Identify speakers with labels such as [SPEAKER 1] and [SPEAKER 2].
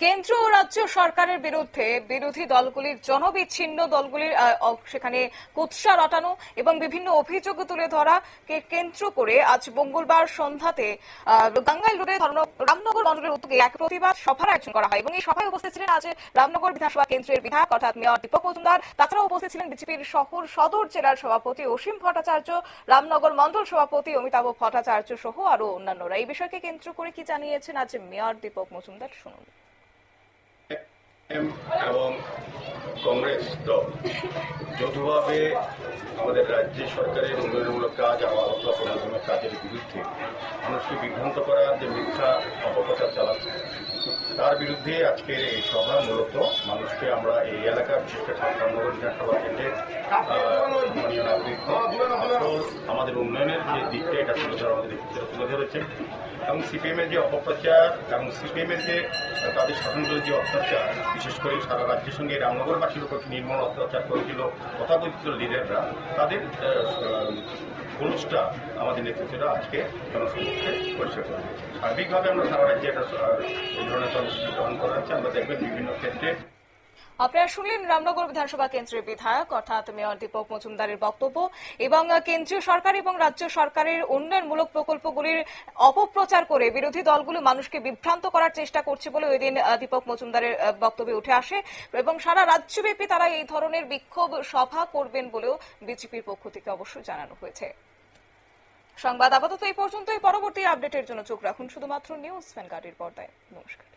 [SPEAKER 1] কেন্দ্র ও রাজ্য সরকারের বিরুদ্ধে বিরোধী দলগুলির জনবিচ্ছিন্ন দলগুলির সেখানে কুৎসা রটানো এবং বিভিন্ন অভিযোগ তুলে ধরা কেন্দ্র করে আজ মঙ্গলবার সন্ধ্যাতে আহ, টাঙ্গাইল রোডে রামনগর মন্ডলের উদ্যোগে এক প্রতিবাদ সভার আয়োজন করা হয় এবং এই সভায় উপস্থিত ছিলেন আজ রামনগর বিধানসভা কেন্দ্রের বিধায়ক অর্থাৎ মেয়র দীপক মজুমদার। তাছাড়াও উপস্থিত ছিলেন বিজেপির শহর সদর জেলার সভাপতি অসীম ভট্টাচার্য রামনগর মন্ডল সভাপতি অমিতাভ ভট্টাচার্য সহ আরও অন্যান্যরা। এই বিষয়কে কেন্দ্র করে কি জানিয়েছেন আজ মেয়র দীপক মজুমদার শুনুন।
[SPEAKER 2] এম এবং কংগ্রেস দল। যৌথভাবে আমাদের রাজ্যে সরকারের উন্নয়নমূলক কাজ আবার প্রণালীমূলক কাজের বিরুদ্ধে মানুষকে বিভ্রান্ত করার যে মিথ্যা অপপ্রচার চালাচ্ছে, তার বিরুদ্ধে আজকের এই সভা মূলত মানুষকে আমরা এই এলাকার বিশেষ করে ঠাকুরনগর বিধানসভা নাগরিক আমাদের উন্নয়নের যে দিকটা, এটা তুলে ধরা আমাদের তুলে ধরেছে এবং সিপিএম এর যে অপপ্রচার এবং সিপিএম এর যে তাদের শাসনগুলোর যে অত্যাচার, বিশেষ করে সারা রাজ্যের সঙ্গে রামনগরবাসীর উপর নির্মল অত্যাচার করেছিল, তথাকথিত লিডাররা, তাদের খোলসটা আমাদের নেতৃত্বরা আজকে জনসমক্ষে পরিষ্কার করে সার্বিকভাবে আমরা সারা রাজ্যে একটা এই ধরনের কর্মসূচি গ্রহণ করা হচ্ছে আমরা দেখবেন বিভিন্ন ক্ষেত্রে।
[SPEAKER 1] আপনারা শুনলেন রামনগর বিধানসভা কেন্দ্রের বিধায়ক, অর্থাৎ মেয়র দীপক মজুমদারের বক্তব্য এবং কেন্দ্রীয় সরকার এবং রাজ্য সরকারের উন্নয়নমূলক প্রকল্পগুলির অপপ্রচার করে বিরোধী দলগুলো মানুষকে বিভ্রান্ত করার চেষ্টা করছে বলে ওই দিন দীপক মজুমদারের বক্তব্যে উঠে আসে এবং সারা রাজ্যব্যাপী তারা এই ধরনের বিক্ষোভ সভা করবেন বলেও বিজেপির পক্ষ থেকে অবশ্য জানানো হয়েছে। সংবাদ আপাতত এই পর্যন্তই। পরবর্তী আপডেটের জন্য চোখ রাখুন। শুধুমাত্র নিউজ ভ্যানগার্ডের পর্দায়। নমস্কার।